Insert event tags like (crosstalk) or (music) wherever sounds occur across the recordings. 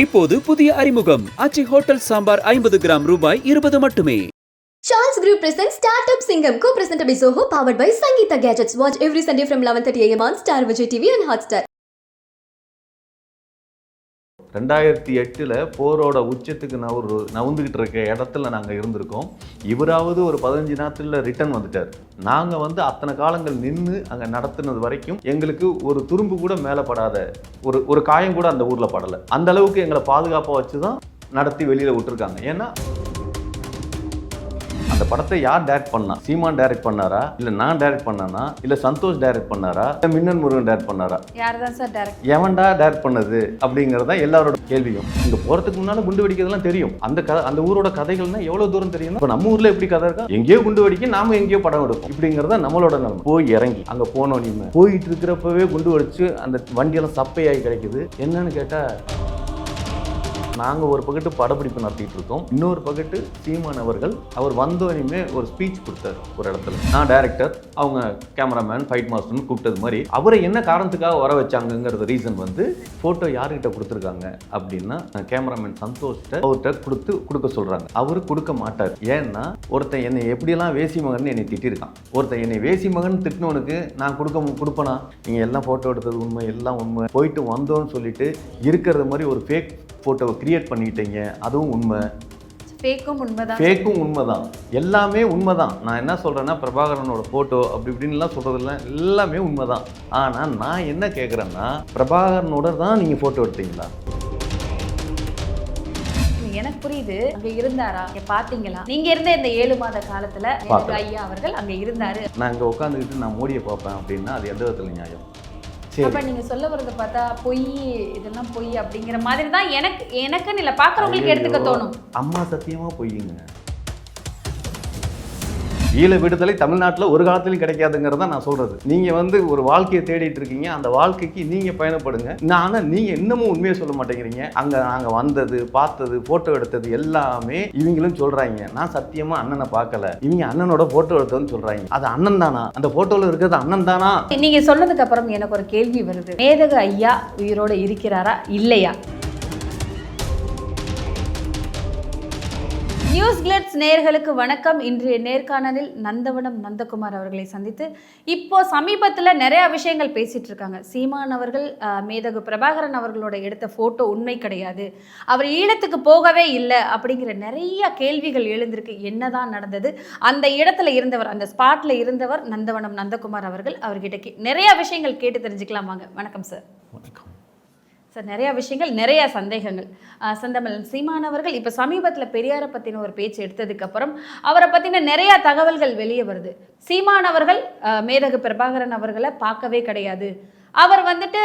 இப்போது புதிய அறிமுகம் அச்சி ஹோட்டல் சாம்பார் ஐம்பது கிராம் ரூபாய் இருபது மட்டுமே Charles Group presents Startup Singham, co-presented by Zoho, powered by Sangeeta Gadgets. Watch every Sunday from 11:30 a.m. on Star Vijay TV and Hotstar. ரெண்டாயிரத்தி எட்டில் போரோட உச்சத்துக்கு நவரு நவுந்துக்கிட்டு இருக்க இடத்துல நாங்கள் இருந்திருக்கோம். இவராவது ஒரு பதினஞ்சு நாட்களில் ரிட்டர்ன் வந்துட்டார். நாங்கள் வந்து அத்தனை காலங்கள் நின்று அங்கே நடத்துனது வரைக்கும் எங்களுக்கு ஒரு துரும்பு கூட மேலே படாத ஒரு ஒரு காயம் கூட அந்த ஊரில் படலை. அந்த அளவுக்கு எங்களை பாதுகாப்பாக வச்சு தான் நடத்தி வெளியில் விட்டுருக்காங்க. ஏன்னா அந்த படத்தை யார் டைரக்ட் பண்ணா? சீமான் டைரக்ட் பண்ணாரா? இல்லை நான் டைரக்ட் பண்ணானா? இல்லை சந்தோஷ் டைரக்ட் பண்ணாரா? இல்லை மின்னன் முருகன் டைரக்ட் பண்ணாரா? யார் தான் சார் டேரக்ட் எவன்டா டைரக்ட் பண்ணது? அப்படிங்கிறதா எல்லாரோட கேள்வியும். இங்க போறதுக்கு முன்னால குண்டு வெடிக்கிறதுலாம் தெரியும். அந்த அந்த ஊரோட கதைகள்னா எவ்வளவு தூரம் தெரியும் இப்போ நம்ம ஊர்ல எப்படி கதை இருக்கா? எங்கேயோ குண்டு வெடிக்க நாம எங்கேயோ படம் எடுப்போம். இப்படிங்கிறத நம்மளோட நிலைமை. போய் இறங்கி அங்க போனோம் போயிட்டு இருக்கிறப்பவே குண்டு வெடிச்சு அந்த வண்டியெல்லாம் சப்பையாகி கிடைக்குது. என்னன்னு கேட்டா நாங்கள் ஒரு பக்கத்து படப்பிடிப்பு நடத்திட்டு இருக்கோம். இன்னொரு பக்கத்து சீமான் அவர்கள் அவர் வந்தோடனே ஒரு ஸ்பீச் கொடுத்தாரு ஒரு இடத்துல. நான் டைரக்டர் அவங்க கேமராமேன் ஃபைட் மாஸ்டர்னு கூப்பிட்டது மாதிரி. அவரை என்ன காரணத்துக்காக வர வச்சாங்கங்கிறது ரீசன் வந்து ஃபோட்டோ யாருக்கிட்ட கொடுத்துருக்காங்க அப்படின்னா கேமராமேன் சந்தோஷ்கிட்ட அவர்கிட்ட கொடுத்து கொடுக்க சொல்கிறாங்க அவர் கொடுக்க மாட்டார். ஏன்னா ஒருத்தன் என்னை எப்படியெல்லாம் வேசி மகன் என்னை திட்டிருக்கான். ஒருத்தன் என்னை வேசி மகன் திட்டினவனுக்கு நான் கொடுக்க கொடுப்பனா? நீங்கள் எல்லாம் ஃபோட்டோ எடுத்தது உண்மை எல்லாம் உண்மை. போயிட்டு வந்தோன்னு சொல்லிட்டு இருக்கிறது மாதிரி ஒரு ஃபேக் ஃபோட்டோவை கிரியேட் பண்ணிட்டீங்க அதுவும் உண்மை. ஃபேக்கும் உண்மைதான். ஃபேக்கும் உண்மைதான். எல்லாமே உண்மைதான். நான் என்ன சொல்கிறேன்னா பிரபாகரனோட ஃபோட்டோ அப்படி இப்படின்லாம் சொல்கிறதெல்லாம் எல்லாமே உண்மைதான். ஆனால் நான் என்ன கேட்குறேன்னா பிரபாகரனோட தான் நீங்கள் ஃபோட்டோ எடுத்தீங்களா? எனக்கு புரியுது. அங்க இருந்தாரா? இங்க பாத்தீங்களா? நீங்க இருந்த இந்த ஏழு மாத காலத்துல. ஐயா அவர்கள் அங்க இருந்தாரு. நான் இங்கே உட்காந்துக்கிட்டு நான் மோடியை பார்ப்பேன் அப்படின்னா அது எந்த விதத்தில் நியாயம்? அப்ப சரி நீங்க சொல்ல வரத பார்த்தா பொய் இதெல்லாம் பொய் அப்படிங்கிற மாதிரி தான் எனக்கு எனக்குன்னு இல்ல. பாக்குறவங்களுக்கு எடுத்துக்க தோணும். அம்மா சத்தியமா பொய்யுங்க ஈழ விடுதலை தமிழ்நாட்டில் ஒரு காலத்துலையும் கிடைக்காதுங்கிறத நான் சொல்றது. நீங்க வந்து ஒரு வாழ்க்கையை தேடிட்டு இருக்கீங்க. அந்த வாழ்க்கைக்கு நீங்க பயணப்படுங்க. நான் ஆனால் நீங்க இன்னமும் உண்மையை சொல்ல மாட்டேங்கிறீங்க. அங்க நாங்க வந்தது பார்த்தது போட்டோ எடுத்தது எல்லாமே இவங்களும் சொல்றாங்க. நான் சத்தியமா அண்ணனை பார்க்கல. இவங்க அண்ணனோட போட்டோ எடுத்ததுன்னு சொல்றாங்க. அது அண்ணன் தானா? அந்த போட்டோல இருக்கிறது அண்ணன் தானா? நீங்க சொன்னதுக்கு அப்புறம் எனக்கு ஒரு கேள்வி வருது. மேதக ஐயா உயிரோட இருக்கிறாரா? இல்லையா? நியூஸ் கிளட்ஸ் நேர்களுக்கு வணக்கம். இன்றைய நேர்காணலில் நந்தவனம் நந்தகுமார் அவர்களை சந்தித்து இப்போ சமீபத்தில் நிறைய விஷயங்கள் பேசிட்டு இருக்காங்க. சீமான் அவர்கள் மேதகு பிரபாகரன் அவர்களோட எடுத்த ஃபோட்டோ உண்மை கிடையாது. அவர் ஈழத்துக்கு போகவே இல்லை அப்படிங்கிற நிறைய கேள்விகள் எழுந்திருக்கு. என்னதான் நடந்தது? அந்த இடத்துல இருந்தவர் அந்த ஸ்பாட்ல இருந்தவர் நந்தவனம் நந்தகுமார் அவர்கள். அவர்கிட்ட கே நிறைய விஷயங்கள் கேட்டு தெரிஞ்சுக்கலாம் வாங்க. வணக்கம் சார் வணக்கம். சார் நிறையா விஷயங்கள் நிறையா சந்தேகங்கள். ஆஹ் சீமான் அவர்கள் இப்போ சமீபத்தில் பெரியாரை பற்றின ஒரு பேச்சு எடுத்ததுக்கப்புறம் அவரை பற்றின நிறையா தகவல்கள் வெளியே வருது. சீமான் அவர்கள் மேதகு பிரபாகரன் அவர்களை பார்க்கவே கிடையாது. அவர் வந்துட்டு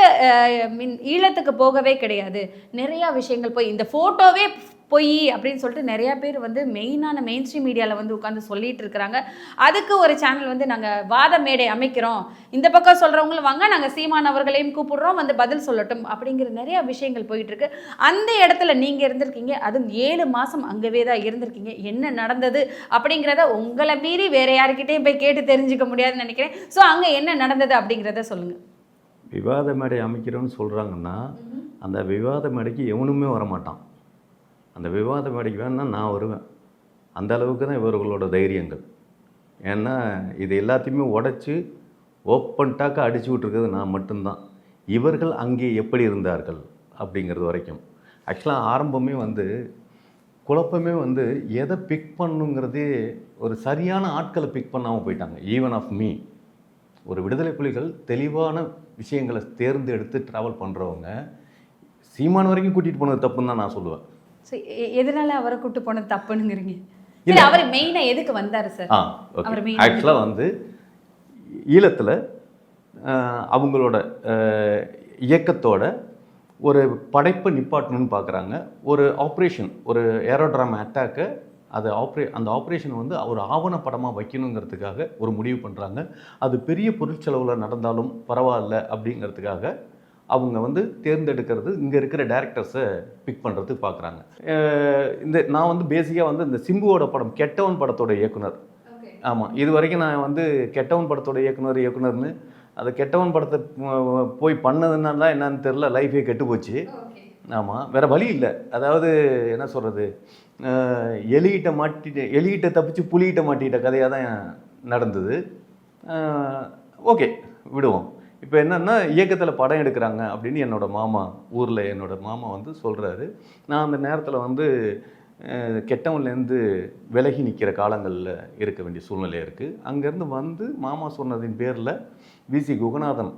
மின் ஈழத்துக்கு போகவே கிடையாது. நிறையா விஷயங்கள் போய் இந்த ஃபோட்டோவே பொய் அப்படின்னு சொல்லிட்டு நிறைய பேர் வந்து மெயினான மெயின் ஸ்ட்ரீம் மீடியாவில் வந்து உட்காந்து சொல்லிட்டு இருக்கிறாங்க. அதுக்கு ஒரு சேனல் வந்து நாங்கள் வாத மேடை அமைக்கிறோம். இந்த பக்கம் சொல்கிறவங்களும் வாங்க நாங்கள் சீமான் அவர்களையும் கூப்பிடுறோம் வந்து பதில் சொல்லட்டும் அப்படிங்கிற நிறைய விஷயங்கள் போயிட்டு இருக்கு. அந்த இடத்துல நீங்கள் இருந்திருக்கீங்க அதுவும் ஏழு மாதம் அங்கவே தான் இருந்திருக்கீங்க. என்ன நடந்தது அப்படிங்கிறத உங்களை மீறி வேற யாருக்கிட்டையும் போய் கேட்டு தெரிஞ்சுக்க முடியாதுன்னு நினைக்கிறேன். ஸோ அங்கே என்ன நடந்தது அப்படிங்கிறத சொல்லுங்கள் விவாத மேடை அமைக்கிறோன்னு சொல்கிறாங்கன்னா அந்த விவாத மேடைக்கு எவனுமே வரமாட்டான். அந்த விவாத மேடைக்கு வேணால் நான் வருவேன். அந்த அளவுக்கு தான் இவர்களோட தைரியங்கள். ஏன்னா இது எல்லாத்தையுமே உடச்சி ஓப்பன்டாக்க அடிச்சு விட்ருக்கிறது நான் மட்டும்தான். இவர்கள் அங்கே எப்படி இருந்தார்கள் அப்படிங்கிறது வரைக்கும். ஆக்சுவலாக ஆரம்பமே வந்து குழப்பமே வந்து எதை பிக் பண்ணுங்கிறதே ஒரு சரியான ஆட்களை பிக் பண்ணாமல் போயிட்டாங்க. ஈவன் ஆஃப் மீ ஒரு விடுதலை புலிகள் தெளிவான விஷயங்களை தேர்ந்தெடுத்து ட்ராவல் பண்ணுறவங்க சீமான் வரைக்கும் கூட்டிகிட்டு போனது தப்புன்னு தான் நான் சொல்லுவேன். ஸோ எதனால அவரை கூட்டு போனது தப்புனுங்கிறீங்க இல்ல. அவர் மெயினாக எதுக்கு வந்தார் சார் ஆ அவர் ஓகே ஆக்சுவலாக வந்து ஈழத்தில் அவங்களோட இயக்கத்தோட ஒரு படைப்பை நிப்பாட்டணும்னு பார்க்குறாங்க ஒரு ஆப்ரேஷன் ஒரு ஏரோட்ராம் அட்டாக்கை அது ஆப்ரே அந்த ஆப்ரேஷன் வந்து ஒரு ஆவணப்படமாக வைக்கணுங்கிறதுக்காக ஒரு முடிவு பண்ணுறாங்க அது பெரிய பொருட்செலவில் நடந்தாலும் பரவாயில்ல அப்படிங்கிறதுக்காக அவங்க வந்து தேர்ந்தெடுக்கிறது இங்கே இருக்கிற டேரக்டர்ஸை பிக் பண்ணுறதுக்கு பார்க்குறாங்க இந்த நான் வந்து பேசிக்காக வந்து இந்த சிம்புவோட படம் கெட்டவன் படத்தோட இயக்குனர். ஆமாம் இது வரைக்கும் நான் வந்து கெட்டவன் படத்தோட இயக்குனர் இயக்குனர்னு அது கெட்டவன் படத்தை போய் பண்ணதுனால என்னன்னு தெரில லைஃபே கெட்டு போச்சு. ஆமாம் வேற வழி இல்லை. அதாவது என்ன சொல்கிறது எலிகிட்ட மாட்டிட்டு எலிகிட்ட தப்பிச்சு புலிகிட்ட மாட்டிக்கிட்ட கதையாக தான் நடந்தது ஓகே விடுவோம். இப்போ என்னென்னா இயக்கத்தில் படம் எடுக்கிறாங்க அப்படின்னு என்னோடய மாமா ஊரில் என்னோடய மாமா வந்து சொல்கிறாரு நான் அந்த நேரத்தில் வந்து கெட்டவன்லேருந்து விலகி நிற்கிற காலங்களில் இருக்க வேண்டிய சூழ்நிலை இருக்குது அங்கேருந்து வந்து மாமா சொன்னதின் பேரில் விசி குகநாதன்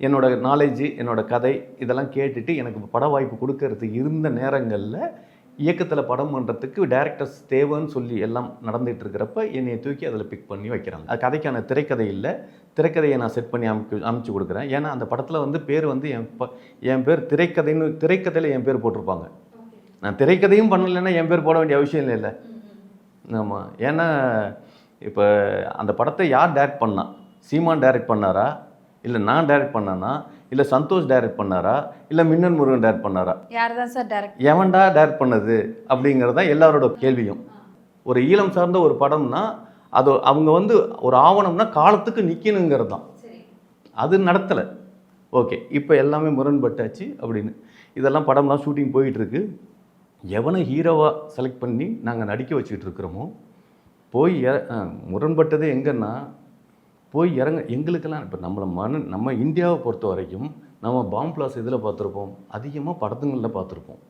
என்னோட நாலேஜ் என்னோட கதை இதெல்லாம் கேட்டுட்டு எனக்கு பட வாய்ப்பு கொடுக்கறது இருந்த நேரங்களில் இயக்கத்தில் படம் பண்ணுறதுக்கு டேரக்டர்ஸ் தேவைன்னு சொல்லி எல்லாம் நடந்துகிட்டு இருக்கிறப்ப என்னையை தூக்கி அதில் பிக் பண்ணி வைக்கிறாங்க. அது கதைக்கான திரைக்கதை இல்லை. திரைக்கதையை நான் செட் பண்ணி அமைக்க அமைச்சு கொடுக்குறேன். ஏன்னா அந்த படத்தில் வந்து பேர் வந்து என் ப என் பேர் திரைக்கதைன்னு திரைக்கதையில் என் பேர் போட்டிருப்பாங்க. நான் திரைக்கதையும் பண்ணலைன்னா என் பேர் போட வேண்டிய அவசியம் இல்லை ஆமாம் ஏன்னா இப்போ அந்த படத்தை யார் டேரக்ட் பண்ணா? சீமான் டைரக்ட் பண்ணாரா? இல்லை நான் டைரக்ட் பண்ணானா? இல்லை சந்தோஷ் டைரக்ட் பண்ணாரா? இல்லை மின்னன் முருகன் டைரக்ட் பண்ணாரா? யார் தான் சார் டேரக்ட் எவன்டா டைரக்ட் பண்ணது? அப்படிங்கிறது தான் எல்லாரோட கேள்வியும். ஒரு ஈழம் சார்ந்த ஒரு படம்னா அது அவங்க வந்து ஒரு ஆவணம்னா காலத்துக்கு நிற்கணுங்கிறது தான் அது நடத்தலை. ஓகே இப்போ எல்லாமே முரண்பட்டாச்சு அப்படின்னு. இதெல்லாம் படம்லாம் ஷூட்டிங் போயிட்டுருக்கு. எவனை ஹீரோவாக செலக்ட் பண்ணி நாங்கள் நடிக்க வச்சுக்கிட்டு இருக்கிறோமோ? போய் முரண்பட்டது எங்கன்னா போய் இறங்க எங்களுக்கெல்லாம் இப்போ நம்மளை மன நம்ம இந்தியாவை பொறுத்த வரைக்கும் நம்ம பாம் பிளாஸ் இதில் பார்த்துருப்போம்? அதிகமாக படத்துங்களில் பார்த்துருப்போம்.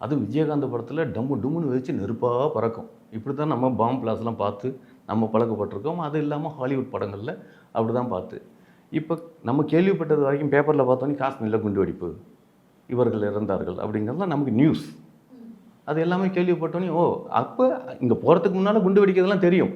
அதுவும் விஜயகாந்த் படத்தில் டம்மு டும்முன்னு வச்சு நெருப்பாக பறக்கும். இப்படி தான் நம்ம பாம் பிளாஸ்லாம் பார்த்து நம்ம பழக்கப்பட்டிருக்கோம். அது இல்லாமல் ஹாலிவுட் படங்களில் அப்படி தான் பார்த்து. இப்போ நம்ம கேள்விப்பட்டது வரைக்கும் பேப்பரில் பார்த்தோன்னே காஷ்மீரில் குண்டு வெடிப்பு இவர்கள் இறந்தார்கள் அப்படிங்கிறதுலாம் நமக்கு நியூஸ் அது எல்லாமே கேள்விப்பட்டோன்னே ஓ அப்போ இங்கே போகிறதுக்கு முன்னால் குண்டு வெடிக்கிறதுலாம் தெரியும்.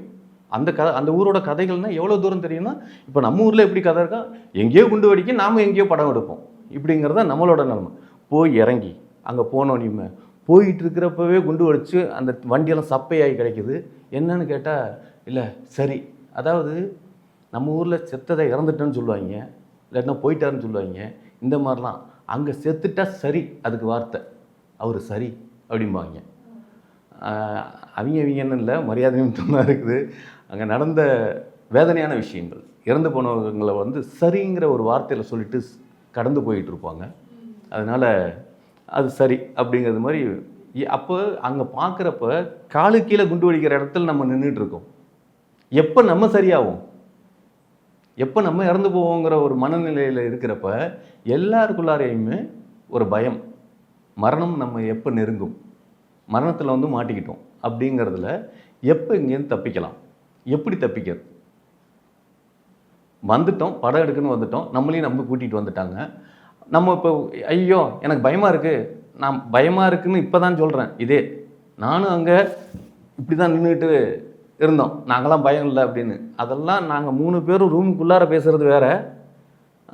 அந்த கதை அந்த ஊரோட கதைகள்னா எவ்வளோ தூரம் தெரியும்னா இப்போ நம்ம ஊரில் எப்படி கதை இருக்கா? எங்கேயோ குண்டு வெடிக்க நாம் எங்கேயோ படம் எடுப்போம். இப்படிங்கிறது தான் நம்மளோட நிலைமை. போய் இறங்கி அங்கே போனோன்னே போயிட்டு இருக்கிறப்பவே குண்டு வெடிச்சு அந்த வண்டியெல்லாம் சப்பையாகி கிடைக்குது. என்னன்னு கேட்டால் இல்லை சரி. அதாவது நம்ம ஊரில் செத்ததை இறந்துட்டேன்னு சொல்லுவாங்க. இல்லாட்டினா போயிட்டாருன்னு சொல்லுவாங்க. இந்த மாதிரிலாம். அங்கே செத்துட்டா சரி. அதுக்கு வார்த்தை. அவர் சரி. அப்படிம்பாங்க. அவங்க அவங்கன்னு இல்லை மரியாதை நிமித்தமாக இருக்குது. அங்கே நடந்த வேதனையான விஷயங்கள். இறந்து போனவங்களை வந்து சரிங்கிற ஒரு வார்த்தையில் சொல்லிட்டு ஸ்- கடந்து போயிட்டு இருப்பாங்க. அதனால் அது சரி அப்படிங்கிறது மாதிரி அப்போ அங்கே பார்க்குறப்ப காலு கீழே குண்டு வெடிக்கிற இடத்துல நம்ம நின்றுட்டுருக்கோம் எப்போ நம்ம சரியாகும் எப்போ நம்ம இறந்து போவோங்கிற ஒரு மனநிலையில் இருக்கிறப்ப எல்லாருக்குள்ளாரையுமே ஒரு பயம். மரணம் நம்ம எப்போ நெருங்கும்? மரணத்தில் வந்து மாட்டிக்கிட்டோம் அப்படிங்கிறதுல எப்போ இங்கேருந்து தப்பிக்கலாம்? எப்படி தப்பிக்கிறது வந்துட்டோம் படம் எடுக்கணும்னு வந்துட்டோம். நம்மளையும் நம்ம கூட்டிகிட்டு வந்துட்டாங்க. நம்ம இப்போ ஐயோ எனக்கு பயமாக இருக்குது நான் பயமாக இருக்குன்னு இப்போ தான் சொல்கிறேன் இதே நானும் அங்கே இப்படி தான் நின்றுட்டு இருந்தோம். நாங்களாம் பயம் இல்லை அப்படின்னு. அதெல்லாம் நாங்கள் மூணு பேரும் ரூமுக்குள்ளார பேசுகிறது வேற.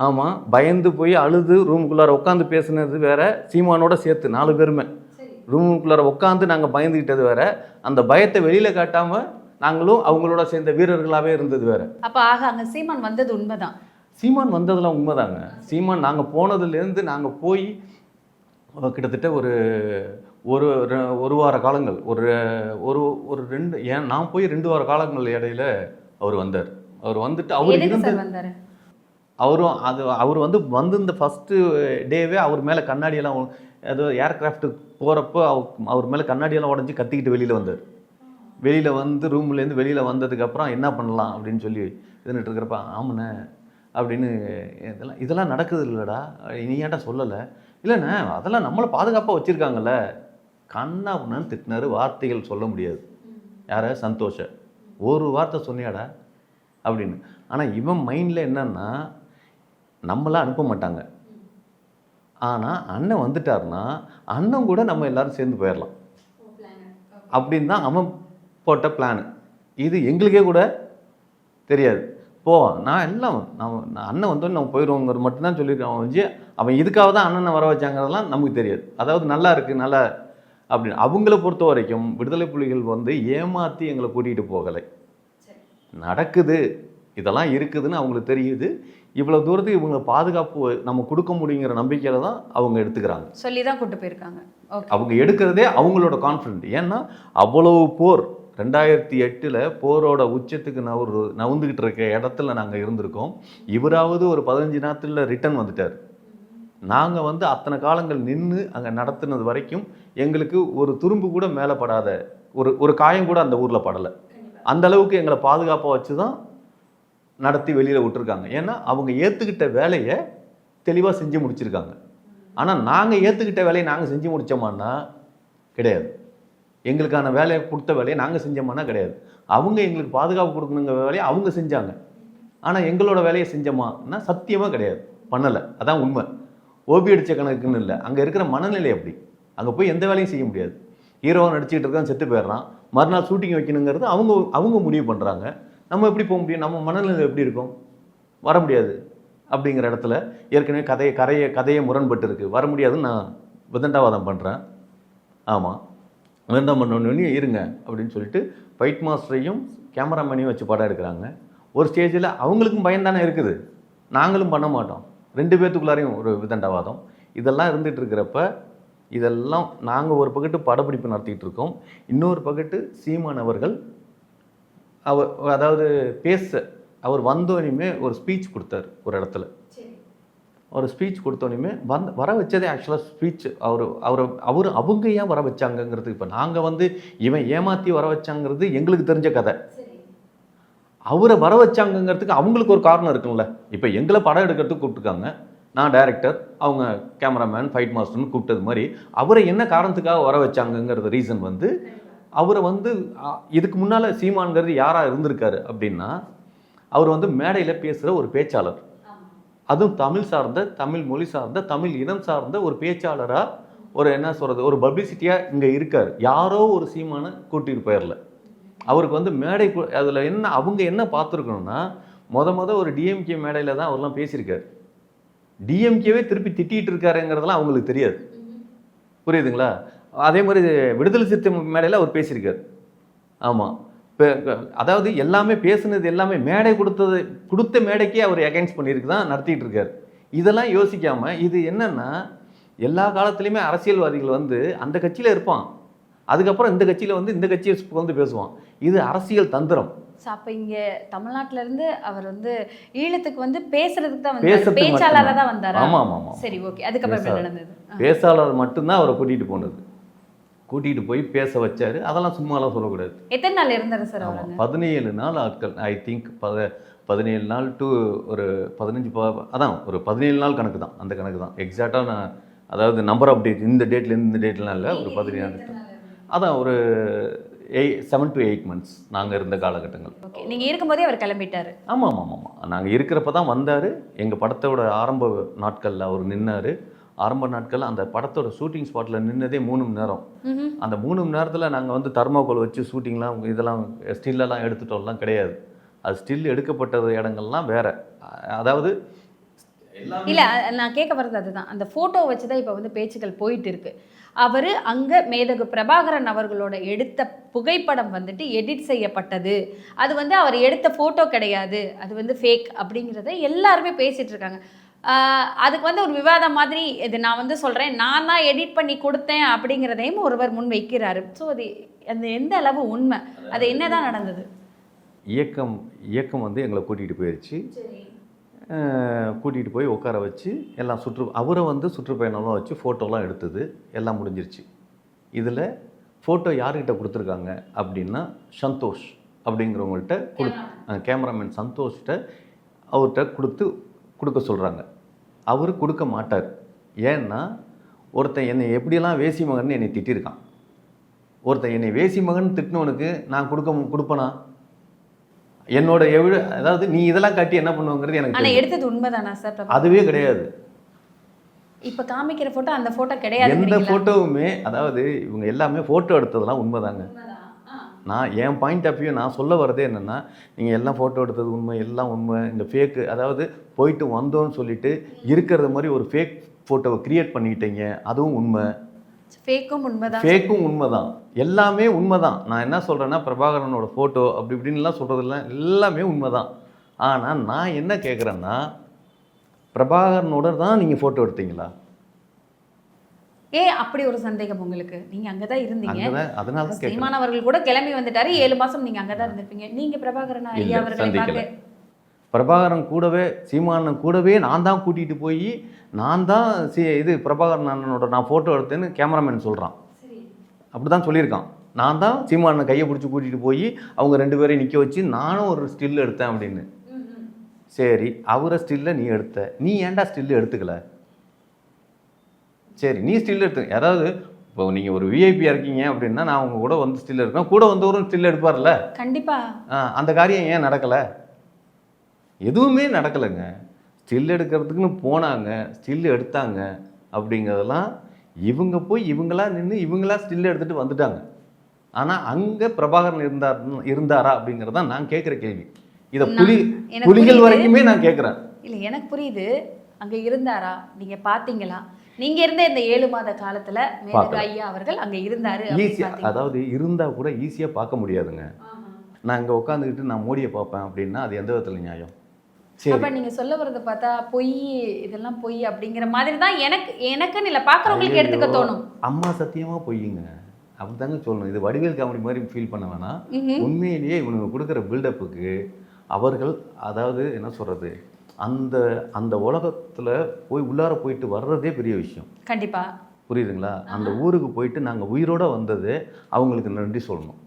ஆமாம் பயந்து போய் அழுது ரூமுக்குள்ளார உட்காந்து பேசுனது வேற. சீமானோட சேர்த்து நாலு பேருமே. ரூமுக்குள்ளார உட்காந்து நாங்கள் பயந்துக்கிட்டது வேற. அந்த பயத்தை வெளியில் காட்டாமல் நாங்களும் அவங்களோட சேர்ந்த வீரர்களாகவே இருந்தது வேற. அப்ப ஆக அங்க சீமான் வந்தது உண்மைதான். சீமான் வந்ததெல்லாம் உண்மைதாங்க. சீமான் நாங்கள் போனதுலேருந்து நாங்கள் போய் கிட்டத்தட்ட ஒரு ஒரு ஒரு வார காலங்கள் ஒரு ஒரு ஒரு ரெண்டு ஏன் நான் போய் ரெண்டு வார காலங்கள் இடையில அவர் வந்தார். அவர் வந்துட்டு அவர் இருந்து அவரும் அது அவர் வந்து வந்து இந்த ஃபஸ்ட்டு டேவே அவர் மேலே கண்ணாடியெல்லாம் ஏதோ ஏர்கிராஃப்ட் போகிறப்போ அவர் மேலே கண்ணாடியெல்லாம் உடஞ்சி கத்திக்கிட்டு வெளியில் வந்தார். வெளியில் வந்து ரூம்லேருந்து வெளியில் வந்ததுக்கப்புறம் என்ன பண்ணலாம் அப்படின்னு சொல்லி இதுன்னுட்டு இருக்கிறப்ப ஆமாண்ணே அப்படின்னு இதெல்லாம் இதெல்லாம் நடக்குது இல்லைடா. நீ ஏன்டா சொல்லலை? இல்லைண்ணே அதெல்லாம் நம்மளை பாதுகாப்பாக வச்சுருக்காங்கல்ல. கண்ணா அப்படின்னு திட்டினாரு வார்த்தைகள் சொல்ல முடியாது. யார? சந்தோஷ. ஒரு வார்த்தை சொன்னியாடா? அப்படின்னு. ஆனால் இவன் மைண்டில் என்னன்னா நம்மளாம் அனுப்ப மாட்டாங்க. ஆனால் அண்ணன் வந்துட்டாருன்னா அண்ணன் கூட நம்ம எல்லாரும் சேர்ந்து போயிடலாம் அப்படின்னு தான் அவன் போட்ட பிளானு இது எங்களுக்கே கூட தெரியாது. போ நான் எல்லாம் நான் நான் அண்ணன் வந்தோடனே நம்ம போயிடுவோங்கிறது மட்டும்தான் சொல்லியிருக்கான் அவன் வச்சு அவன் இதுக்காக தான் அண்ணனை வர வச்சாங்கிறதெல்லாம் நமக்கு தெரியாது. அதாவது நல்லா இருக்குது நல்லா அப்படின்னு. அவங்கள பொறுத்த வரைக்கும் விடுதலை புலிகள் வந்து ஏமாற்றி எங்களை கூட்டிகிட்டு போகலை. நடக்குது. இதெல்லாம் இருக்குதுன்னு அவங்களுக்கு தெரியுது. இவ்வளோ தூரத்துக்கு இவங்க பாதுகாப்பு நம்ம கொடுக்க முடியுங்கிற நம்பிக்கையில் தான் அவங்க எடுத்துக்கிறாங்க. சொல்லி தான் கூட்டு போயிருக்காங்க. அவங்க எடுக்கிறதே அவங்களோட கான்ஃபிடென்ட் ஏன்னா அவ்வளவு போர். ரெண்டாயிரத்தி எட்டில் போரோட உச்சத்துக்கு நவரு நவுந்துக்கிட்டு இருக்க இடத்துல நாங்கள் இருந்திருக்கோம். இவராவது ஒரு பதினஞ்சு நாத்துல ரிட்டர்ன் வந்துட்டார். நாங்கள் வந்து அத்தனை காலங்கள் நின்று அங்கே நடத்துனது வரைக்கும் எங்களுக்கு ஒரு துரும்பு கூட மேலே படாத ஒரு ஒரு காயம் கூட அந்த ஊரில் படலை. அந்த அளவுக்கு எங்களை பாதுகாப்பாக வச்சு தான் நடத்தி வெளியில் விட்டுருக்காங்க. ஏன்னா அவங்க ஏற்றுக்கிட்ட வேலையை தெளிவாக செஞ்சு முடிச்சிருக்காங்க. ஆனால் நாங்கள் ஏற்றுக்கிட்ட வேலையை நாங்கள் செஞ்சு முடித்தோமான்னா கிடையாது. எங்களுக்கான வேலையை கொடுத்த வேலையை நாங்கள் செஞ்சோமானா கிடையாது. அவங்க எங்களுக்கு பாதுகாப்பு கொடுக்கணுங்கிற வேலையை அவங்க செஞ்சாங்க. ஆனால் எங்களோட வேலையை செஞ்சோமான்னா சத்தியமாக கிடையாது. பண்ணலை. அதான் உண்மை. ஓபி அடித்த கணக்குன்னு இல்லை. அங்கே இருக்கிற மனநிலை அப்படி அங்கே போய் எந்த வேலையும் செய்ய முடியாது. ஹீரோவாக நடிச்சுக்கிட்டு இருக்கான் செத்து போயிடுறான். மறுநாள் ஷூட்டிங் வைக்கணுங்கிறது அவங்க அவங்க முடிவு பண்ணுறாங்க நம்ம எப்படி போக முடியும்? நம்ம மனநிலை எப்படி இருக்கும்? வர முடியாது. அப்படிங்கிற இடத்துல ஏற்கனவே கதையை கரையை கதையை முரண்பட்டு இருக்குது வர முடியாதுன்னு நான் விதண்டாவாதம் பண்ணுறேன் ஆமாம் வேண்டாம் பண்ணோன்னு இருங்க அப்படின்னு சொல்லிட்டு ஃபைட் மாஸ்டரையும் கேமராமேனையும் வச்சு படம் எடுக்கிறாங்க. ஒரு ஸ்டேஜில் அவங்களுக்கும் பயம் தானே இருக்குது. நாங்களும் பண்ண மாட்டோம். ரெண்டு பேர்த்துக்குள்ளாரையும் ஒரு விதண்டவாதம். இதெல்லாம் இருந்துகிட்டு இருக்கிறப்ப இதெல்லாம் நாங்கள் ஒரு பக்கத்து படப்பிடிப்பு நடத்திக்கிட்டு இருக்கோம். இன்னொரு பக்கத்து சீமான் அவர்கள் அவர் அதாவது பேச அவர் வந்தோடனே ஒரு ஸ்பீச் கொடுத்தாரு ஒரு இடத்துல. ஒரு ஸ்பீச் கொடுத்தோடனே வந்த வர வச்சதே ஆக்சுவலாக ஸ்பீச் அவர் அவர் அவர் அவங்க ஏன் வர வச்சாங்கங்கிறது இப்போ நாங்கள் வந்து இவன் ஏமாற்றி வர வச்சாங்கிறது எங்களுக்கு தெரிஞ்ச கதை. அவரை வர வச்சாங்கங்கிறதுக்கு அவங்களுக்கு ஒரு காரணம் இருக்கும்ல. இப்போ எங்களை படம் எடுக்கிறதுக்கு கூப்பிட்டுருக்காங்க. நான் டைரக்டர் அவங்க கேமராமேன் ஃபைட் மாஸ்டர்னு கூப்பிட்டது மாதிரி அவரை என்ன காரணத்துக்காக வர வச்சாங்கங்கிறது ரீசன் வந்து அவரை வந்து இதுக்கு முன்னால் சீமான்கிறது யாராக இருந்திருக்காரு அப்படின்னா அவர் வந்து மேடையில் பேசுகிற ஒரு பேச்சாளர். அதுவும் தமிழ் சார்ந்த தமிழ் மொழி சார்ந்த தமிழ் இனம் சார்ந்த ஒரு பேச்சாளராக ஒரு என்ன சொல்கிறது ஒரு பப்ளிசிட்டியாக இங்கே இருக்கார். யாரோ ஒரு சீமானை கூட்டிட்டு போயிடல அவருக்கு வந்து மேடை அதில் என்ன அவங்க என்ன பார்த்துருக்கணும்னா மொத மொத ஒரு டிஎம்கே மேடையில் தான் அவர்லாம் பேசியிருக்காரு. டிஎம்கேவே திருப்பி திட்டிகிட்டு இருக்காருங்கிறதெல்லாம் அவங்களுக்கு தெரியாது. புரியுதுங்களா? அதே மாதிரி விடுதலை சிறுத்தை மேடையில் அவர் பேசியிருக்கார். ஆமாம் அதாவது எல்லாமே பேசுனது எல்லாமே மேடை கொடுத்தது கொடுத்த மேடைக்கே அவர் அகைன்ஸ்ட் பண்ணியிருக்கு தான் நடத்திட்டு இருக்காரு. இதெல்லாம் யோசிக்காமல் இது என்னன்னா எல்லா காலத்துலேயுமே அரசியல்வாதிகள் வந்து அந்த கட்சியில் இருப்பான். அதுக்கப்புறம் இந்த கட்சியில் வந்து இந்த கட்சியை வந்து பேசுவான். இது அரசியல் தந்திரம். அப்போ இங்கே தமிழ்நாட்டுல இருந்து அவர் வந்து ஈழத்துக்கு வந்து பேசுறதுக்கு தான் வந்தார். பேச்சாளராக. தான் வந்தாரா? ஆமா, ஆமா, ஆமா. சரி ஓகே. அதுக்கப்புறம். பேசாளர் மட்டும்தான் அவரை கூட்டிகிட்டு போனது. கூட்டிகிட்டு போய் பேச வச்சாரு. அதெல்லாம் சும்மாலாம் சொல்லக்கூடாது. எத்தனை நாள் இருந்தாரு சார் ஆமாம் பதினேழு நாள் ஆட்கள். ஐ திங்க் பத பதினேழு நாள் டு ஒரு பதினஞ்சு ப அதான் ஒரு பதினேழு நாள் கணக்கு தான். அந்த கணக்கு தான். எக்ஸாக்டாக நான் அதாவது நம்பர் ஆஃப் டேட் இந்த டேட்ல இந்த டேட்லாம் இல்லை. ஒரு பதினேழு நாள். அதான் ஒரு a seven to eight months நாங்கள் இருந்த காலகட்டங்கள். ஓகே நீங்க இருக்கும்போதே அவர் கிளம்பிட்டாரு. ஆமாம் ஆமாம் ஆமாம். நாங்கள் இருக்கிறப்ப தான் வந்தார். எங்கள் படத்தோட ஆரம்ப நாட்களில் அவர் நின்னார். ஆரம்ப நாட்களில் அந்த படத்தோட ஷூட்டிங் ஸ்பாட்டில் நின்னதே மூணு மணி நேரம். அந்த மூணு மணி நேரத்தில் நாங்கள் வந்து தர்மாக்கோல் வச்சு ஷூட்டிங்லாம் இதெல்லாம் ஸ்டில்லெல்லாம் எடுத்துட்டோம்லாம் கிடையாது. அது ஸ்டில் எடுக்கப்பட்டது இடங்கள்லாம் வேற. அதாவது இல்ல நான் கேட்க வர்றது அதுதான். அந்த போட்டோ வச்சு தான் இப்போ வந்து பேச்சுக்கள் போயிட்டு இருக்கு. அவர் அங்க மேதகு பிரபாகரன் அவர்களோட எடுத்த புகைப்படம் வந்துட்டு எடிட் செய்யப்பட்டது. அது வந்து அவர் எடுத்த போட்டோ கிடையாது. அது வந்து ஃபேக் அப்படிங்கிறத எல்லாருமே பேசிட்டு இருக்காங்க. அதுக்கு வந்து ஒரு விவாதம் மாதிரி இது நான் வந்து சொல்றேன். நான் தான் எடிட் பண்ணி கொடுத்தேன் அப்படிங்கிறதையும் ஒருவர் முன் வைக்கிறாரு. ஸோ அது அந்த எந்த அளவு உண்மை? அது என்னதான் நடந்தது? இயக்கம் இயக்கம் வந்து எங்களை கூட்டிகிட்டு போயிடுச்சு கூட்டிகிட்டு போய் உட்கார வச்சு எல்லாம் சுற்று அவரை வந்து சுற்றுப்பயணம்லாம் வச்சு ஃபோட்டோலாம் எடுத்தது. எல்லாம் முடிஞ்சிருச்சு. இதில் ஃபோட்டோ யார்கிட்ட கொடுத்துருக்காங்க அப்படின்னா சந்தோஷ் அப்படிங்கிறவங்கள்ட்ட கொடு கேமராமேன் சந்தோஷ்கிட்ட அவர்கிட்ட கொடுத்து கொடுக்க சொல்கிறாங்க அவர் கொடுக்க மாட்டார். ஏன்னா ஒருத்தன் என்னை எப்படியெல்லாம் வேசி மகன் என்னை திட்டிருக்கான். ஒருத்தன் என்னை வேசி மகன் திட்டினவனுக்கு நான் கொடுக்க கொடுப்பனா? என்னோட எவ்வளோ அதாவது நீ இதெல்லாம் காட்டி என்ன பண்ணுவாங்கிறது எனக்கு. எடுத்தது உண்மைதானா சார்? அதுவே கிடையாது. இப்ப காமிக்கிற போட்டோ அந்த போட்டோ எந்த கிடையாது ஃபோட்டோவுமே அதாவது இவங்க எல்லாமே ஃபோட்டோ எடுத்ததெல்லாம் உண்மைதாங்க. நான் என் பாயிண்ட் ஆஃப் வியூ நான் சொல்ல வரதே என்னென்னா நீங்கள் எல்லாம் ஃபோட்டோ எடுத்தது உண்மை எல்லாம் உண்மை இந்த ஃபேக்கு அதாவது போயிட்டு வந்தோன்னு சொல்லிட்டு இருக்கிறது மாதிரி ஒரு ஃபேக் ஃபோட்டோவை கிரியேட் பண்ணிட்டீங்க அதுவும் உண்மை. ஃபேக்கும் உண்மைதான். ஃபேக்கும் உண்மைதான். எல்லாமே உண்மைதான். நான் என்ன சொல்கிறேன்னா பிரபாகரனோட ஃபோட்டோ அப்படி இப்படின்லாம் சொல்கிறதெல்லாம் எல்லாமே உண்மைதான். ஆனால் நான் என்ன கேட்குறேன்னா பிரபாகரனோட தான் நீங்கள் ஃபோட்டோ எடுத்தீங்களா? ஏ அப்படி ஒரு சந்தேகம் உங்களுக்கு? நீங்க அங்கதான் இருந்தீங்க. அதனால சீமான் அவர்கள் கூட கிளம்பி வந்துட்டாரு. ஏழு மாசம் நீங்க அங்கதான் இருந்திருப்பீங்க. நீங்க பிரபாகரன் ஐயா அவர்களை பிரபாகரன் கூடவே சீமானன் கூடவே நான் தான் கூட்டிகிட்டு போய் நான் தான் சி இது பிரபாகரன் அண்ணனோட நான் ஃபோட்டோ எடுத்தேன்னு கேமராமேன் சொல்கிறான் அப்படி தான் சொல்லியிருக்கான். நான் தான் சீமானனை கையை பிடிச்சி கூட்டிகிட்டு போய் அவங்க ரெண்டு பேரையும் நிற்க வச்சு நானும் ஒரு ஸ்டில் எடுத்தேன் அப்படின்னு. சரி அவரை ஸ்டில்லை நீ எடுத்த. நீ ஏன்டா ஸ்டில் எடுத்துக்கல? சரி நீ ஸ்டில் எடுத்து யாராவது இப்போ நீங்கள் ஒரு விஐபியாக இருக்கீங்க அப்படின்னா நான் உங்க கூட வந்து ஸ்டில் எடுப்பேன். கூட வந்தவரும் ஸ்டில் எடுப்பார்ல கண்டிப்பா. ஆ, அந்த காரியம் ஏன் நடக்கலை? எதுவுமே நடக்கலைங்க. ஸ்டில் எடுக்கிறதுக்குன்னு போனாங்க ஸ்டில் எடுத்தாங்க அப்படிங்கிறதெல்லாம் இவங்க போய் இவங்களா நின்று இவங்களா ஸ்டில் எடுத்துட்டு வந்துட்டாங்க. ஆனால் அங்கே பிரபாகரன் இருந்தார் இருந்தாரா அப்படிங்கிறது தான் நான் கேட்குற கேள்வி. இதை புலி புலிகள். வரைக்குமே நான் கேட்குறேன். இல்ல எனக்கு புரியுது. அங்க இருந்தாரா? நீங்க பாத்தீங்களா நீங்க இருந்த இந்த ஏழு மாத காலத்துல மேலக. ஐயா அவர்கள் அங்க இருந்தாரு பாத்தீங்க. அதாவது இருந்தால் கூட ஈஸியாக பார்க்க முடியாதுங்க. நான் இங்கே உட்காந்துக்கிட்டு நான் மோடியை பார்ப்பேன் அப்படின்னா அது எந்த விதத்தில் நியாயம்? அப்ப நீங்க சொல்ல வரத பார்த்தா பொய் இதெல்லாம் பொய் அப்படிங்கிற மாதிரி தான் எனக்கு எனக்குன்னு இல்ல பாக்குறவங்களுக்கு எடுத்துக்க தோணும். அம்மா சத்தியமா பொய்யுங்க அப்படிதாங்க சொல்லணும். இது வடிவேல் காமெடி மாதிரி ஃபீல் பண்ண வேணாம். உண்மையிலேயே இவனுங்க கொடுக்குற பில்டப்புக்கு அவர்கள் அதாவது என்ன சொல்றது? அந்த அந்த உலகத்துல போய் உள்ளார போயிட்டு வர்றதே பெரிய விஷயம். கண்டிப்பா. புரியுதுங்களா? அந்த ஊருக்கு போயிட்டு நாங்க உயிரோட வந்தது அவங்களுக்கு நன்றி சொல்லணும்.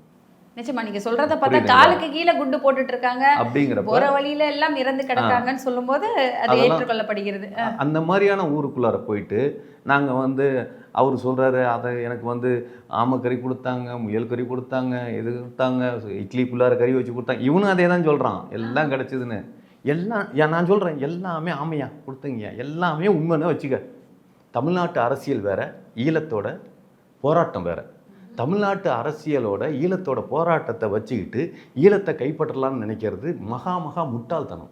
நிச்சயமா நீங்க சொல்றத பார்த்தா? காலுக்கு கீழே குண்டு போட்டுட்டு இருக்காங்க அப்படிங்கிறப்ப போற வழியில எல்லாம் இறந்து கிடக்காங்கன்னு சொல்லும்போது அது ஏற்றுக்கொள்ளப்படுகிறது. அந்த மாதிரியான ஊருக்குள்ளார போயிட்டு நாங்கள் வந்து அவர் சொல்கிறாரு அதை எனக்கு வந்து ஆமக்கறி கொடுத்தாங்க முயல் கறி கொடுத்தாங்க இது கொடுத்தாங்க இட்லிக்குள்ளார கறி வச்சு கொடுத்தாங்க இவனும் அதே தான் சொல்கிறான் எல்லாம் கிடச்சிதுன்னு. எல்லாம் ஏன் நான் சொல்கிறேன் எல்லாமே ஆமையா கொடுத்துங்க. எல்லாமே உண்மைன்னு வச்சுக்க. தமிழ்நாட்டு அரசியல் வேற ஈழத்தோட போராட்டம் வேற. தமிழ்நாட்டு அரசியலோட ஈழத்தோட போராட்டத்தை வச்சுக்கிட்டு ஈழத்தை கைப்பற்றலாம்னு நினைக்கிறது மகா மகா முட்டாள்தனம்.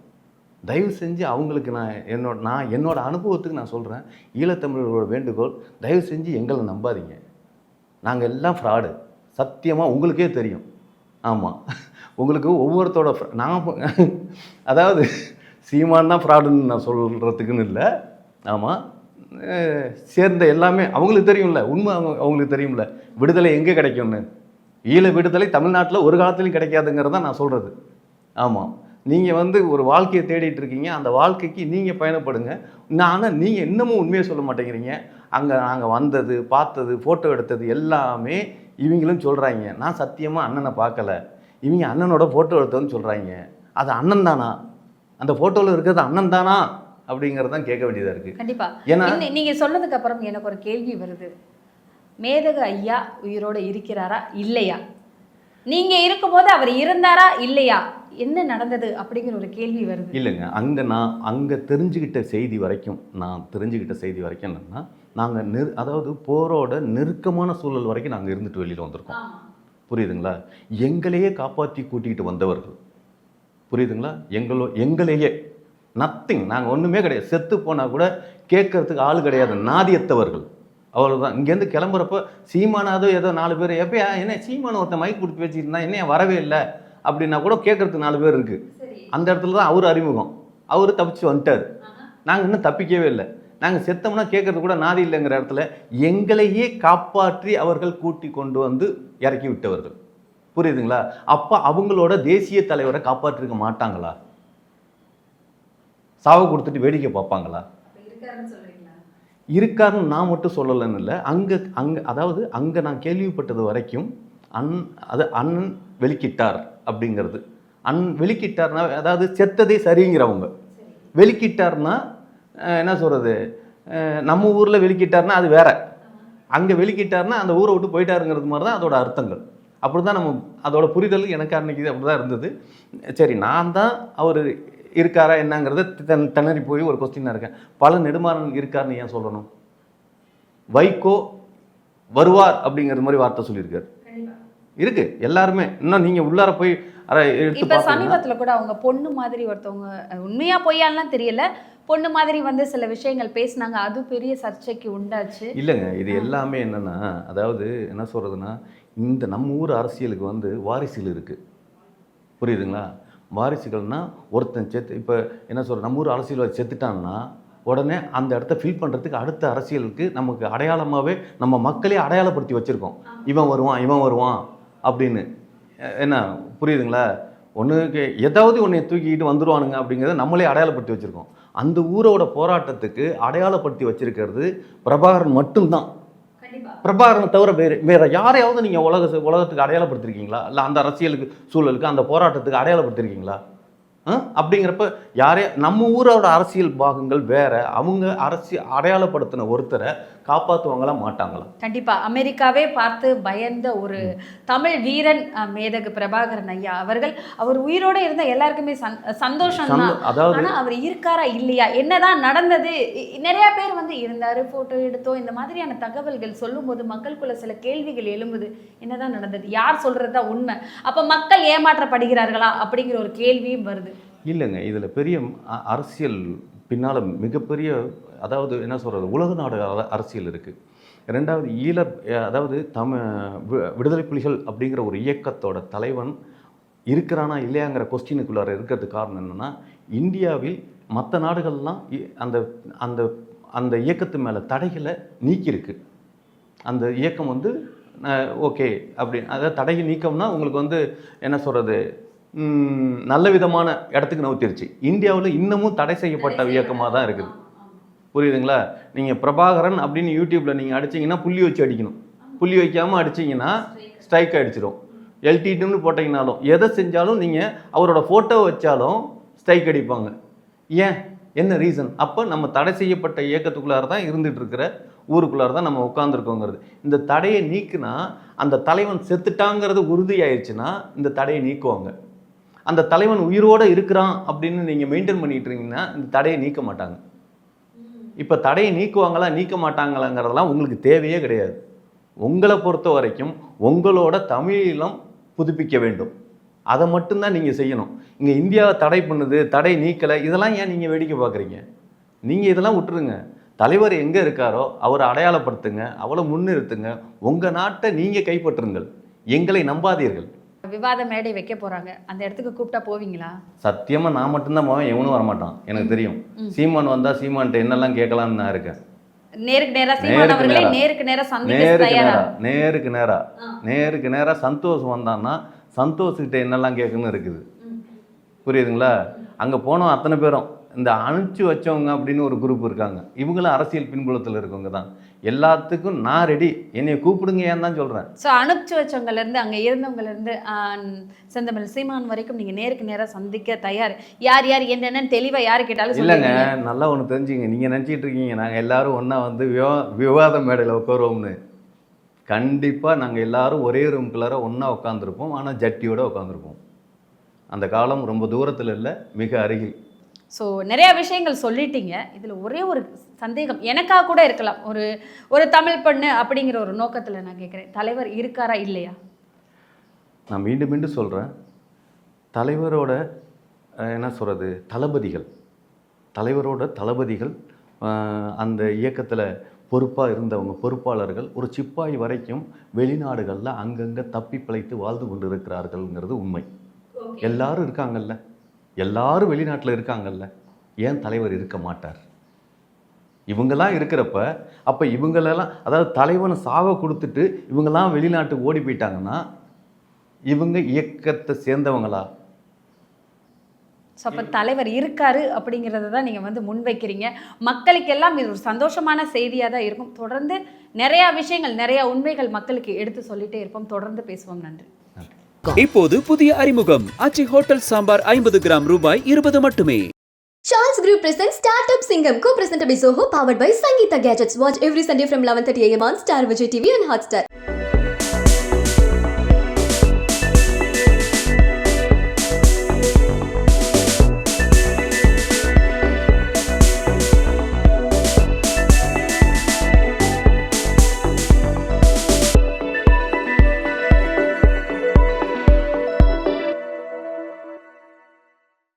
தயவு செஞ்சு அவங்களுக்கு நான் என்னோட நான் என்னோடய அனுபவத்துக்கு நான் சொல்கிறேன் ஈழத்தமிழர்களோட வேண்டுகோள் தயவு செஞ்சு எங்களை நம்பாதீங்க. நாங்கள் எல்லாம் ஃப்ராடு சத்தியமாக உங்களுக்கே தெரியும். ஆமாம் உங்களுக்கு ஒவ்வொருத்தோட நான் (laughs) அதாவது சீமான் தான் ஃப்ராடுன்னு நான் சொல்கிறதுக்குன்னு இல்லை. ஆமாம் சேர்ந்த எல்லாமே அவங்களுக்கு தெரியும்ல உண்மை அவங்க அவங்களுக்கு தெரியும்ல. விடுதலை எங்கே கிடைக்கும்னு? ஈழ விடுதலை தமிழ்நாட்டில் ஒரு காலத்துலையும் கிடைக்காதுங்கிறது தான் நான் சொல்கிறது ஆமாம் நீங்கள் வந்து ஒரு வாழ்க்கையை தேடிட்டு இருக்கீங்க அந்த வாழ்க்கைக்கு நீங்கள் பயணப்படுங்க. ஆனால் நீங்கள் இன்னமும் உண்மையை சொல்ல மாட்டேங்கிறீங்க. அங்கே நாங்கள் வந்தது பார்த்தது ஃபோட்டோ எடுத்தது எல்லாமே இவங்களும் சொல்கிறாங்க நான் சத்தியமாக அண்ணனை பார்க்கல. இவங்க அண்ணனோட ஃபோட்டோ எடுத்தோன்னு சொல்கிறாங்க அது அண்ணன் தானா? அந்த ஃபோட்டோவில் இருக்கிறது அண்ணன் தானா? அப்படிங்கிறது தான் கேட்க வேண்டியதாக இருக்குது கண்டிப்பா. ஏன்னா இன்னி- நீங்க சொன்னதுக்கு அப்புறம் எனக்கு ஒரு கேள்வி வருது. மேதக ஐயா உயிரோட இருக்கிறாரா? இல்லையா? நீங்க இருக்கும்போது அவர் இருந்தாரா? இல்லையா? என்ன நடந்தது அப்படிங்கிற ஒரு கேள்வி வருது. இல்லைங்க. அங்கே நான் அங்கே தெரிஞ்சுக்கிட்ட செய்தி வரைக்கும் நான் தெரிஞ்சுக்கிட்ட செய்தி வரைக்கும் என்னென்னா நாங்கள் நெரு அதாவது போரோட நெருக்கமான சூழல் வரைக்கும் நாங்கள் இருந்துட்டு வெளியில் வந்திருக்கோம். புரியுதுங்களா? எங்களையே காப்பாற்றி கூட்டிகிட்டு வந்தவர்கள். புரியுதுங்களா? எங்களோ எங்களையே. நத்திங் நாங்கள் ஒன்றுமே கிடையாது. செத்து போனால் கூட கேட்கறதுக்கு ஆள் கிடையாது. நாதியத்தவர்கள். அவ்வளோதான் இங்கேருந்து கிளம்புறப்ப சீமானாதோ ஏதோ நாலு பேர் எப்பயா என்ன சீமான ஒருத்தன் மைக் கொடுத்து பேசிட்டு இருந்தா என்ன வரவே இல்லை. அப்படின்னா கூட கேட்கறதுக்கு நாலு பேர் இருக்கு. அந்த இடத்துல தான் அவர் அறிமுகம். அவர் தப்பிச்சு வந்துட்டார். நாங்கள் இன்னும் தப்பிக்கவே இல்லை. நாங்கள் செத்தோம்னா கேட்கறது கூட நாதி இல்லைங்கிற இடத்துல எங்களையே காப்பாற்றி அவர்கள் கூட்டி கொண்டு வந்து இறக்கி விட்டவர்கள். புரியுதுங்களா? அப்போ அவங்களோட தேசிய தலைவரை காப்பாற்றிருக்க மாட்டாங்களா? சாவை கொடுத்துட்டு வேடிக்கை பார்ப்பாங்களா? இருக்காருன்னு நான் மட்டும் சொல்லலைன்னு இல்லை. அங்கே அங்கே அதாவது அங்கே நான் கேள்விப்பட்டது வரைக்கும் அன் அது அண்ணன் வெளிக்கிட்டார் அப்படிங்கிறது. அன் வெளிக்கிட்டார்னா அதாவது செத்ததே சரிங்கிறவங்க. வெளிக்கிட்டார்னா என்ன சொல்கிறது நம்ம ஊரில் வெளிக்கிட்டார்னா அது வேற. அங்கே வெளிக்கிட்டார்னா அந்த ஊரை விட்டு போயிட்டாருங்கிறது மாதிரி தான் அதோட அர்த்தங்கள். அப்படி தான் நம்ம அதோட புரிதல் எனக்கு அன்றைக்கி அப்படி தான் இருந்தது. சரி நான் தான் அவர் இருக்காரா என்னங்கிறத தன் திணறி போய் ஒரு கொஸ்டினாக இருக்கேன். பல நெடுமாறன் இருக்காருன்னு ஏன் சொல்லணும்? வைகோ வருவார் அப்படிங்கிறது மாதிரி வார்த்தை சொல்லியிருக்காரு. இருக்கு. எல்லாருமே. இன்னும் நீங்க உள்ளார போய் இப்ப சமீபத்துல கூட அவங்க பொண்ணு மாதிரி ஒருத்தவங்க உண்மையா பொய்யாலாம் தெரியல. பொண்ணு மாதிரி வந்து சில விஷயங்கள் பேசினாங்க. அது பெரிய சர்ச்சைக்கு உண்டாச்சு. இல்லைங்க. இது எல்லாமே என்னன்னா அதாவது என்ன சொல்றதுன்னா இந்த நம்ம ஊர் அரசியலுக்கு வந்து வாரிசுகள் இருக்கு. புரியுதுங்களா? வாரிசுகள்னா ஒருத்தன் செத்து இப்போ என்ன சொல்ற நம்ம ஊர் அரசியல்வாதி செத்துட்டான்னா உடனே அந்த இடத்த ஃபில் பண்ணுறதுக்கு அடுத்த அரசியலுக்கு நமக்கு அடையாளமாகவே நம்ம மக்களே அடையாளப்படுத்தி வச்சுருக்கோம். இவன் வருவான் இவன் வருவான். அப்படின்னு. என்ன புரியுதுங்களா? ஒன்றுக்கு ஏதாவது ஒன்றை தூக்கிக்கிட்டு வந்துருவானுங்க அப்படிங்கிறத நம்மளே அடையாளப்படுத்தி வச்சுருக்கோம். அந்த ஊரோட போராட்டத்துக்கு அடையாளப்படுத்தி வச்சிருக்கிறது பிரபாகரன் மட்டும்தான். பிரபாகரனை தவிர வேறு வேற யாரையாவது நீங்கள் உலக உலகத்துக்கு அடையாளப்படுத்திருக்கீங்களா? இல்லை அந்த அரசியலுக்கு சூழலுக்கு அந்த போராட்டத்துக்கு அடையாளப்படுத்திருக்கீங்களா? அப்படிங்கிறப்ப யாரே நம்ம ஊரோட அரசியல் பாகங்கள் வேற அவங்க அரசியல் அடையாளப்படுத்தின ஒருத்தரை காப்பாற்றுவாங்களா மாட்டாங்களா? கண்டிப்பா. அமெரிக்காவே பார்த்து பயந்த ஒரு தமிழ் வீரன் மேதகு பிரபாகரன் ஐயா அவர்கள் அவர் உயிரோட இருந்த எல்லாருக்குமே சந்- சந்தோஷம் தான் சந்தோ- அதாவது அவர் இருக்காரா இல்லையா? என்னதான் நடந்தது? நிறைய பேர் வந்து இருந்தாரு போட்டோ எடுத்தோம் இந்த மாதிரியான தகவல்கள் சொல்லும்போது மக்களுக்குள்ள சில கேள்விகள் எழும்புது. என்னதான் நடந்தது? யார் சொல்றதுதான் உண்மை? அப்ப மக்கள் ஏமாற்றப்படுகிறார்களா? அப்படிங்கிற ஒரு கேள்வியும் வருது. இல்லைங்க இதில் பெரிய அ- அரசியல் பின்னால் மிகப்பெரிய அதாவது என்ன சொல்கிறது உலக நாடு அரசியல் இருக்குது ரெண்டாவது ஈழ அதாவது தமிழ் விடுதலை புலிகள் அப்படிங்கிற ஒரு இயக்கத்தோட தலைவன் இருக்கிறானா இல்லையாங்கிற கொஸ்டினுக்குள்ளார இருக்கிறதுக்கு காரணம் என்னென்னா இந்தியாவில் மற்ற நாடுகள்லாம் இ- அந்த அந்த அந்த இயக்கத்து மேலே தடைகளை நீக்கியிருக்கு. அந்த இயக்கம் வந்து ஓகே அப்படி அதாவது தடையை நீக்கம்னா உங்களுக்கு வந்து என்ன சொல்கிறது நல்ல விதமான இடத்துக்கு நவுத்திருச்சு. இந்தியாவில் இன்னமும் தடை செய்யப்பட்ட இயக்கமாக தான் இருக்குது. புரியுதுங்களா? நீங்கள் பிரபாகரன் அப்படின்னு யூடியூப்பில் நீங்கள் அடிச்சீங்கன்னா புள்ளி வச்சு அடிக்கணும். புள்ளி வைக்காமல் அடிச்சீங்கன்னா ஸ்ட்ரைக் அடிச்சிடும் எல்டிடின்னு போட்டிங்கனாலும் எதை செஞ்சாலும் நீங்கள் அவரோட ஃபோட்டோ வச்சாலும் ஸ்ட்ரைக் அடிப்பாங்க. ஏன்? என்ன ரீசன் அப்போ நம்ம தடை செய்யப்பட்ட இயக்கத்துக்குள்ளார தான் இருக்கிற ஊருக்குள்ளார தான் நம்ம உட்காந்துருக்கோங்கிறது இந்த தடையை நீக்குனா அந்த தலைவன் செத்துட்டாங்கிறது உறுதியாயிருச்சுன்னா இந்த தடையை நீக்குவாங்க. அந்த தலைவன் உயிரோடு இருக்கிறான் அப்படின்னு நீங்கள் மெயின்டைன் பண்ணிட்டு இருந்தீங்கன்னா இந்த தடையை நீக்க மாட்டாங்க. இப்போ தடையை நீக்குவாங்களா நீக்க மாட்டாங்களாங்கிறதெல்லாம் உங்களுக்கு தேவையே கிடையாது. உங்களை பொறுத்த வரைக்கும் உங்களோட தமிழீழம் புதுப்பிக்க வேண்டும். அதை மட்டும்தான் நீங்கள் செய்யணும். இங்கே இந்தியாவை தடை பண்ணுது தடை நீக்கலை இதெல்லாம் ஏன் நீங்கள் வேடிக்கை பார்க்குறீங்க? நீங்கள் இதெல்லாம் விட்டுருங்க. தலைவர் எங்கே இருக்காரோ அவரை அடையாளப்படுத்துங்க அவளை முன்னிறுத்துங்க. உங்கள் நாட்டை நீங்கள் கைப்பற்றுங்கள். எங்களை நம்பாதீர்கள். விவாத மேடை வைக்க போறாங்க. அந்த இடத்துக்கு கூப்பிட்டா போவீங்களா? சத்தியமா நான் மட்டும்தான் போவேன். எவனும் வரமாட்டான். எனக்கு தெரியும். சீமான் வந்தா சீமான்ட்ட என்னெல்லாம் கேட்கலாம்னு நான் இருக்கேன். நேருக்கு நேரா சீமான் நேருக்கு அவர்களே நேரா. நேருக்கு நேரா சந்திக்க தயாரா? நேருக்கு நேரா. நேருக்கு நேரா சந்தோஷ் வந்தான்னா சந்தோஷ்கிட்ட என்னெல்லாம் கேட்கணும்னு இருக்குது. புரியுதுங்களா? அங்க போனோம் அத்தனை பேரும் இந்த அனுப்பிச்சு வச்சவங்க அப்படின்னு ஒரு குரூப் இருக்காங்க. இவங்களும் அரசியல் பின்புலத்தில் இருக்கவங்க தான். எல்லாத்துக்கும் நான் ரெடி என்னை கூப்பிடுங்க ஏன் தான் சொல்றேன். ஸோ அனுப்பிச்சு வச்சவங்கல இருந்து அங்க இருந்தவங்கல இருந்து ஆஹ், செந்தமிழ் சீமான் வரைக்கும் நீங்க நேருக்கு நேரா சந்திக்க தயார். யார் யார் என்னென்னு தெளிவா யாரு கேட்டாலும் இல்லைங்க நல்லா ஒன்று தெரிஞ்சுங்க. நீங்கள் நினச்சிட்டு இருக்கீங்க. நாங்கள் எல்லாரும் ஒன்றா வந்து விவா விவாத மேடையில் உட்காருவோம்னு. கண்டிப்பாக நாங்கள் எல்லாரும் ஒரே ரூம்குள்ளார ஒன்றா உட்காந்துருப்போம் ஆனால் ஜட்டியோட உட்காந்துருப்போம் அந்த காலம் ரொம்ப தூரத்தில் இல்லை மிக அருகில். ஸோ நிறைய விஷயங்கள் சொல்லிட்டீங்க. இதுல ஒரே ஒரு சந்தேகம். எனக்காக கூட இருக்கலாம். ஒரு ஒரு தமிழ் பெண்ணு அப்படிங்கிற ஒரு நோக்கத்துல நான் கேட்குறேன் தலைவர் இருக்காரா இல்லையா? நான் மீண்டும் மீண்டும் சொல்கிறேன் தலைவரோட என்ன சொல்கிறது தளபதிகள். தலைவரோட தளபதிகள் அந்த இயக்கத்தில் பொறுப்பாக இருந்தவங்க பொறுப்பாளர்கள் ஒரு சிப்பாய் வரைக்கும் வெளிநாடுகளில் அங்கங்கே தப்பி பிழைத்து வாழ்ந்து கொண்டு இருக்கிறார்கள்ங்கிறது உண்மை எல்லாரும் இருக்காங்கல்ல. எல்லாரும் வெளிநாட்டில் இருக்காங்கல்ல ஏன் தலைவர் இருக்க மாட்டார்? இவங்கெல்லாம் இருக்கிறப்ப அப்போ இவங்களெல்லாம் அதாவது தலைவனை சாவை கொடுத்துட்டு இவங்கெல்லாம் வெளிநாட்டுக்கு ஓடி போயிட்டாங்கன்னா இவங்க இயக்கத்தை சேர்ந்தவங்களா? ஸோ அப்போ தலைவர் இருக்காரு அப்படிங்கிறத தான் நீங்கள் வந்து முன்வைக்கிறீங்க. மக்களுக்கெல்லாம் இது ஒரு சந்தோஷமான செய்தியாக தான் இருக்கும். தொடர்ந்து நிறையா விஷயங்கள் நிறையா உண்மைகள் மக்களுக்கு எடுத்து சொல்லிட்டே இருப்போம். தொடர்ந்து பேசுவோம். நன்றி. இப்போது புதிய அறிமுகம் ஆச்சி ஹோட்டல் சாம்பார் ஐம்பது கிராம் ரூபாய் இருபது மட்டுமே Charles Group presents Startup Singham, co-presented by Zoho, powered by Sangeeta Gadgets. Watch every Sunday from 11:30 a.m. on Star Vijay TV and Hotstar.